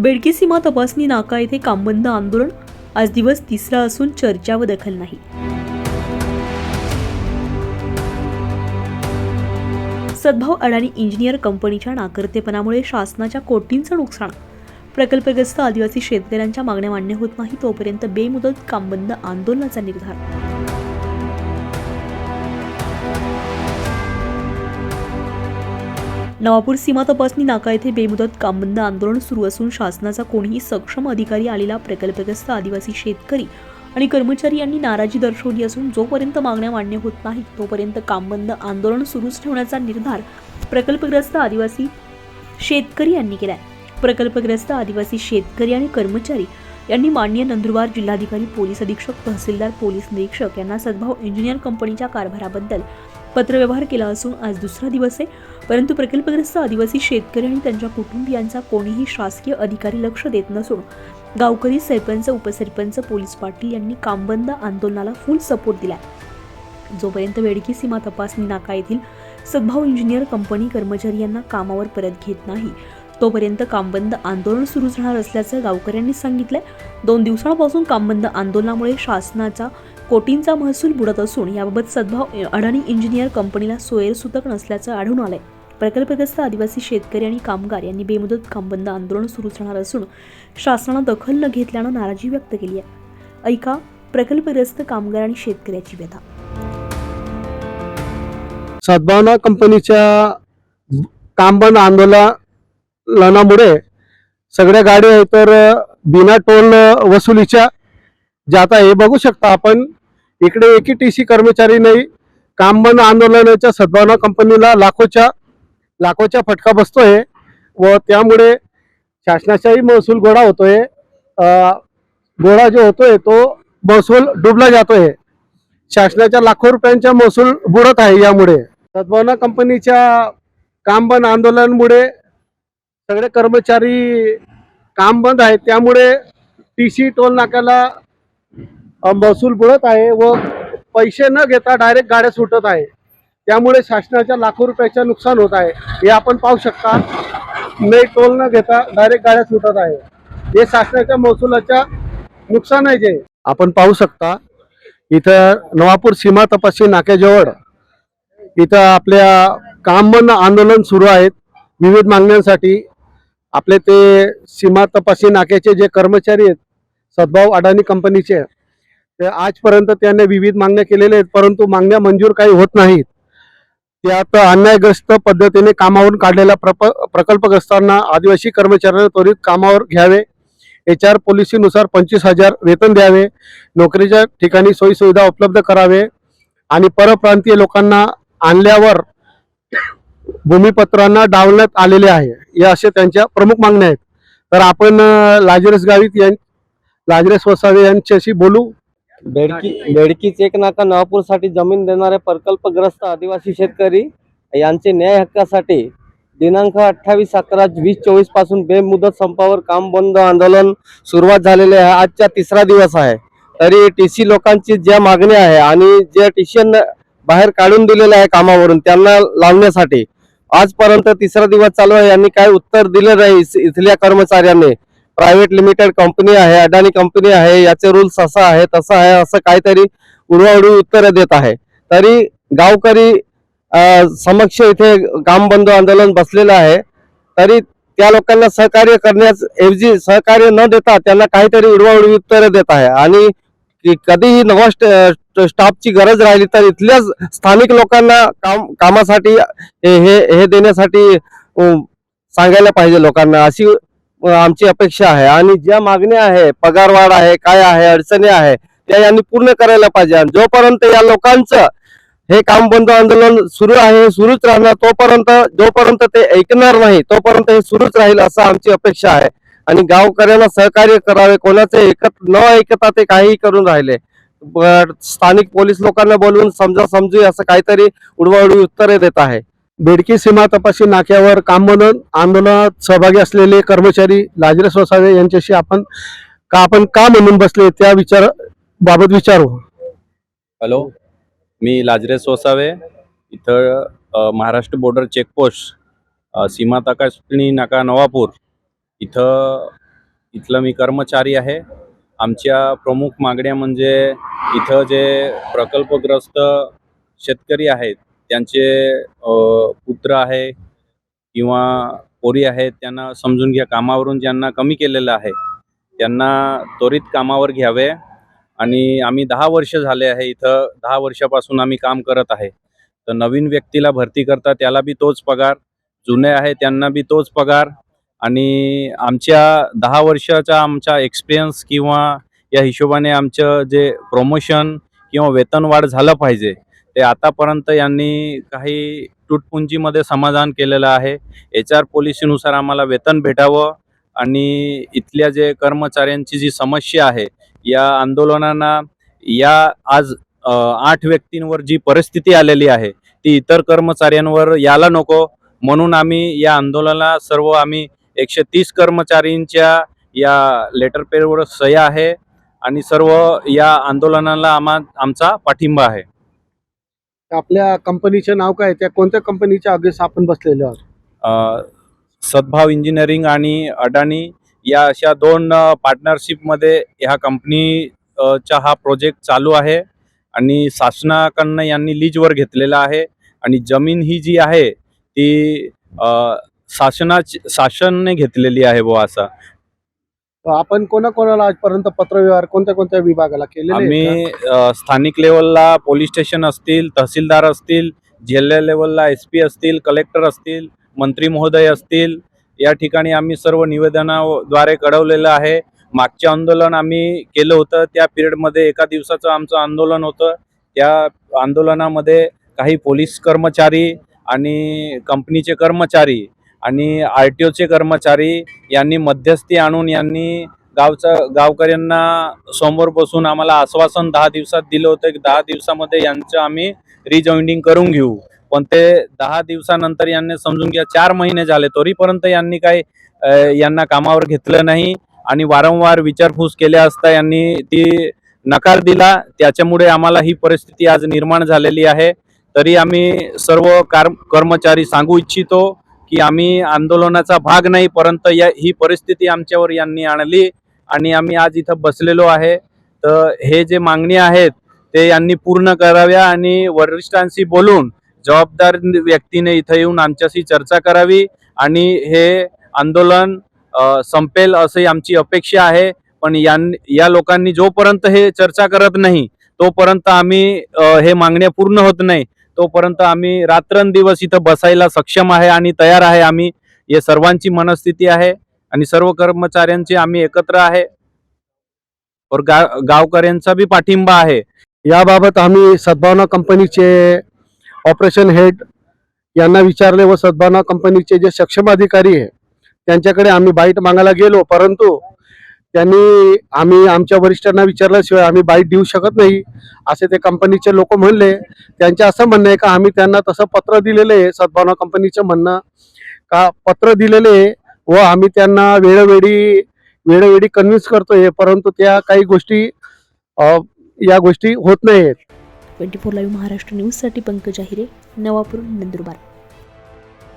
बेडकी सीमा तपासणी नाका येथे कामबंद आंदोलन. आज दिवस तिसरा असून चर्चा व दखल नाही. सद्भाव अडाणी इंजिनियर कंपनीच्या नाकर्तेपणामुळे शासनाच्या कोटींचं नुकसान. प्रकल्पग्रस्त आदिवासी शेतकऱ्यांच्या मागण्या मान्य होत नाही तोपर्यंत बेमुदत कामबंद आंदोलनाचा निर्धार. नवापूर सीमा तपासणी नाका येथे बेमुदत कामबंद आंदोलन सुरू असून शासनाचा कोणीही सक्षम अधिकारी आलेला प्रकल्पग्रस्त आदिवासी शेतकरी आणि कर्मचारी यांनी नाराजी दर्शवली असून जोपर्यंत मागण्या मान्य होत नाहीत तोपर्यंत कामबंद आंदोलन सुरूच ठेवण्याचा निर्धार प्रकल्पग्रस्त आदिवासी शेतकरी यांनी केलाय. प्रकल्पग्रस्त आदिवासी शेतकरी आणि कर्मचारी यांनी माननीय नंदुरबार जिल्हाधिकारी पोलीस अधीक्षक तहसीलदार पोलीस निरीक्षक यांना सद्भाव इंजिनियर कंपनीच्या कारभाराबद्दल पत्रव्यवहार केला असून आज दुसरा दिवस आहे. परंतु प्रकल्पग्रस्त आदिवासी शेतकरी आणि त्यांच्या कुटुंबियांचा कोणीही शासकीय अधिकारी लक्ष देत नसून गावकरी सरपंच उपसरपंच पोलीस पाटील यांनी कामबंद आंदोलनाला फुल सपोर्ट दिला जोपर्यंत वेडकी सीमा तपासणी नाका येथील सद्भाव इंजिनियर कंपनी कर्मचारी यांना कामावर परत घेत नाही तोपर्यंत कामबंद आंदोलन सुरूच राहणार असल्याचं गावकऱ्यांनी सांगितलंय. दोन दिवसांपासून कामबंद आंदोलनामुळे शासनाचा कोटींचा महसूल बुडत असून याबाबत सद्भाव अडाणी इंजिनियर कंपनीला सोयरसूतक नसल्याचं आढळून आलंय. प्रकल्पग्रस्त आदिवासी शेतकरी आणि कामगार यांनी बेमुदत कामबंद आंदोलन सुरूच राहणार असून शासनानं दखल न घेतल्यानं नाराजी व्यक्त केली आहे. ऐका प्रकल्पग्रस्त कामगार आणि शेतकऱ्याची व्यथा. सद्भावना कंपनीच्या कामबंद आंदोलनामुळे सगळ्या गाड्या आहेत तर बिना टोल वसुलीच्या जात आहे बघू शकता आपण. इकडे एकी टी सी कर्मचारी नाही कामबंद आंदोलनाच्या सद्भावना कंपनीला लाखोच्या लाखोच्या फटका बसतोय व त्यामुळे शासनाचाही महसूल गोळा होतोय. गोळा जो होतोय तो महसूल डुबला जातोय. शासनाच्या लाखो रुपयांचा महसूल बुडत आहे यामुळे. सद्भावना कंपनीच्या काम बंद आंदोलनामुळे सगळे कर्मचारी काम बंद आहेत. त्यामुळे टी सी टोल नाक्याला महसूल बुडत आहे व पैसे न घेता डायरेक्ट गाड्या सुटत आहे. त्यामुळे शासनाच्या लाखो रुपयाचं नुकसान होत आहे. हे आपण पाहू शकता. नाही टोल न घेता डायरेक्ट गाड्या सुटत आहे. हे शासनाच्या महसुलाच्या नुकसान आहे जे. आपण पाहू शकता इथं नवापूर सीमा तपासणी नाक्याजवळ इथं आपल्या काम बंद आंदोलन सुरू आहेत. विविध मागण्यांसाठी आपले ते सीमा तपासणी नाक्याचे जे कर्मचारी आहेत सद्भाव अडाणी कंपनीचे ते आजपर्यंत त्यांनी विविध मागण्या केलेल्या आहेत परंतु मागण्या मंजूर काही होत नाहीत. त्यात अन्यायग्रस्त पद्धतीने कामावरून काढलेल्या प्रप प्रकल्पग्रस्तांना आदिवासी कर्मचाऱ्यांना त्वरित कामावर घ्यावे. एच आर पॉलिसीनुसार पंचवीस हजार वेतन द्यावे. नोकरीच्या ठिकाणी सोयीसुविधा उपलब्ध करावे आणि परप्रांतीय लोकांना आणल्यावर भूमिपत्रांना डावण्यात आलेले आहे. या अशा त्यांच्या प्रमुख मागण्या आहेत. तर आपण लाजरस गावित यां लाजरस वसावे यांच्याशी बोलू. बेडकी बेडकीच एक नाका नवापूरसाठी जमीन देणारे प्रकल्पग्रस्त आदिवासी शेतकरी यांचे न्याय हक्कासाठी दिनांक अठ्ठावीस अकरा वीस चोवीसपासून बेमुदत संपावर काम बंद आंदोलन सुरुवात झालेले आहे. आजचा तिसरा दिवस आहे. तरी टी सी लोकांची ज्या मागणी आहे आणि जे टी सी बाहेर काढून दिलेले आहे कामावरून त्यांना लावण्यासाठी आजपर्यंत तिसरा दिवस चालू आहे. यांनी काय उत्तर दिले नाही इथल्या कर्मचाऱ्यांनी? प्रायव्हेट लिमिटेड कंपनी आहे अडाणी कंपनी आहे याचे रूल्स असं आहे तसं आहे असं काहीतरी उडवाउडी उत्तर देत आहे. तरी गावकरी समक्ष इथे काम बंद आंदोलन बसलेलं आहे. तरी त्या लोकांना सहकार्य करण्यास ऐवजी सहकार्य न देता त्यांना काहीतरी उडवाउडी उत्तर देत आहे. आणि की कधीही नवा स्ट- स्टाफची गरज राहिली तर इथल्याच स्थानिक लोकांना काम कामासाठी हे हे- हे देण्यासाठी सांगायला पाहिजे लोकांना. अशी आमची अपेक्षा आहे. आणि ज्या मागण्या आहे पगारवाढ आहे काय आहे अडचणी आहे त्या यांनी पूर्ण करायला पाहिजे. आणि जोपर्यंत या लोकांचं हे काम बंद आंदोलन सुरू आहे सुरूच राहणार तोपर्यंत जोपर्यंत ते ऐकणार नाही तोपर्यंत हे सुरूच राहील असं आमची अपेक्षा आहे. आणि गावकऱ्यांना सहकार्य करावे कोणाचे ऐकत न ऐकता ते काहीही करून राहिले. स्थानिक पोलीस लोकांना बोलवून समजा समजू असं काहीतरी उडवाउडवी उत्तरे देत आहे. बेडकी सीमा तपासणी नाक्यावर कामबंद आंदोलनात सहभागी असलेले कर्मचारी लाजरस वसावे यांच्याशी आपण का आपण का म्हणून बसले त्या विचार बाबत विचारू. हॅलो मी लाजरे सोसावे इथं अ, महाराष्ट्र बॉर्डर चेकपोस्ट अ, सीमा तपासणी नाका नवापूर. इथं इथलं मी कर्मचारी आहे. आमच्या प्रमुख मागण्या म्हणजे इथं जे प्रकल्पग्रस्त शेतकरी आहेत त्यांचे पुत्र आहे किंवा पोरी आहेत त्यांना समजून घ्या. कामावरून ज्यांना कमी केलेलं आहे त्यांना त्वरित कामावर घ्यावे. आणि आम्ही दहा वर्ष झाले आहे इथं. दहा वर्षापासून आम्ही काम करत आहे. तर नवीन व्यक्तीला भरती करता त्याला बी तोच पगार. जुने आहे त्यांना बी तोच पगार. आणि आमच्या दहा वर्षाचा आमचा एक्सपिरियन्स किंवा या हिशोबाने आमचं जे प्रमोशन किंवा वेतनवाढ झालं पाहिजे ते आतापर्यंत यांनी काही तुटपुंजीमध्ये समाधान केलेलं आहे. एच आर पॉलिसीनुसार आम्हाला वेतन भेटावं आणि इथल्या जे कर्मचाऱ्यांची जी समस्या आहे या आंदोलनांना या आज आठ व्यक्तींवर जी परिस्थिती आलेली आहे ती इतर कर्मचाऱ्यांवर यायला नको. म्हणून आम्ही या आंदोलनाला सर्व आम्ही एकशे तीस कर्मचारींच्या या लेटर पेडवर सह्या आहे आणि सर्व या आंदोलनाला आम्हा आमचा पाठिंबा आहे. आपल्या कंपनीचे नाव काय? त्या कोणत्या कंपनीच्या अगेन्स्ट आपण बसलेले आहोत? सद्भाव इंजिनिअरिंग आणि अडाणी या अशा दोन पार्टनरशिपमध्ये ह्या कंपनी चा हा प्रोजेक्ट चालू आहे आणि शासनाकडनं यांनी लीजवर घेतलेला आहे आणि जमीन ही जी आहे ती शासनाच शासनाची शासनने घेतलेली आहे बुवा असा. आपण कोणाकोणाला आजपर्यंत पत्रव्यवहार कोणत्या कोणत्या विभागाला आहेत आम्ही स्थानिक लेवलला पोलीस स्टेशन असतील तहसीलदार असतील जिल्हा लेवलला एस पी असतील कलेक्टर असतील मंत्री महोदय असतील या ठिकाणी आम्ही सर्व निवेदनाद्वारे कळवलेलं आहे. मागचे आंदोलन आम्ही केलं होतं त्या पिरियडमध्ये एका दिवसाचं आमचं आंदोलन होतं. त्या आंदोलनामध्ये काही पोलीस कर्मचारी आणि कंपनीचे कर्मचारी आणि आर टी ओचे कर्मचारी यांनी मध्यस्थी आणून यांनी गावचं गावकऱ्यांना समोर बसून आम्हाला आश्वासन दहा दिवसात दिलं होतं की दहा दिवसामध्ये यांचं आम्ही रिजॉईनिंग करून घेऊ. पण ते दहा दिवसानंतर यांनी समजून घ्या चार महिने झाले तरीपर्यंत यांनी काही यांना कामावर घेतलं नाही आणि वारंवार विचारपूस केल्या असता यांनी ती नकार दिला. त्याच्यामुळे आम्हाला ही परिस्थिती आज निर्माण झालेली आहे. तरी आम्ही सर्व कार कर्मचारी सांगू इच्छितो की आम्ही आंदोलनाचा भाग नाही परंतु या ही परिस्थिती आमच्यावर यांनी आणली आणि आम्ही आज इथं बसलेलो आहे. तर हे जे मागणी आहेत ते यांनी पूर्ण कराव्या आणि वरिष्ठांशी बोलून जबाबदार व्यक्तीने इथं येऊन आमच्याशी चर्चा करावी आणि हे आंदोलन संपेल अशी आमची अपेक्षा आहे. पण यां या लोकांनी जोपर्यंत हे चर्चा करत नाही तोपर्यंत आम्ही हे मागण्या पूर्ण होत नाही. तोपर्यंत आम्ही रात्रंदिवस इथं बसायला सक्षम आहे आणि तयार आहे. आम्ही हे सर्वांची मनस्थिती आहे आणि सर्व कर्मचाऱ्यांचे आम्ही एकत्र आहे. और गा गावकऱ्यांचा बी पाठिंबा आहे. याबाबत आम्ही सद्भावना कंपनीचे ऑपरेशन हेड यांना विचारले व सद्भावना कंपनीचे जे सक्षम अधिकारी आहे त्यांच्याकडे आम्ही बाईट मागायला गेलो. परंतु त्यांनी आम्ही आमच्या वरिष्ठांना विचारल्याशिवाय आम्ही बाईट देऊ शकत नाही असे ते कंपनीचे लोक म्हणले. त्यांचे असं म्हणणं आहे का आम्ही त्यांना तसं पत्र दिलेलं आहे सद्भावना कंपनीचं म्हणणं. का पत्र दिलेले आहे व आम्ही त्यांना वेळोवेळी वेळोवेळी कन्व्हिन्स करतोय परंतु त्या काही गोष्टी या गोष्टी होत नाहीत ट्वेंटी फोर लाईव्ह महाराष्ट्र न्यूजसाठी पंकज आहिरे नवापूर नंदुरबार.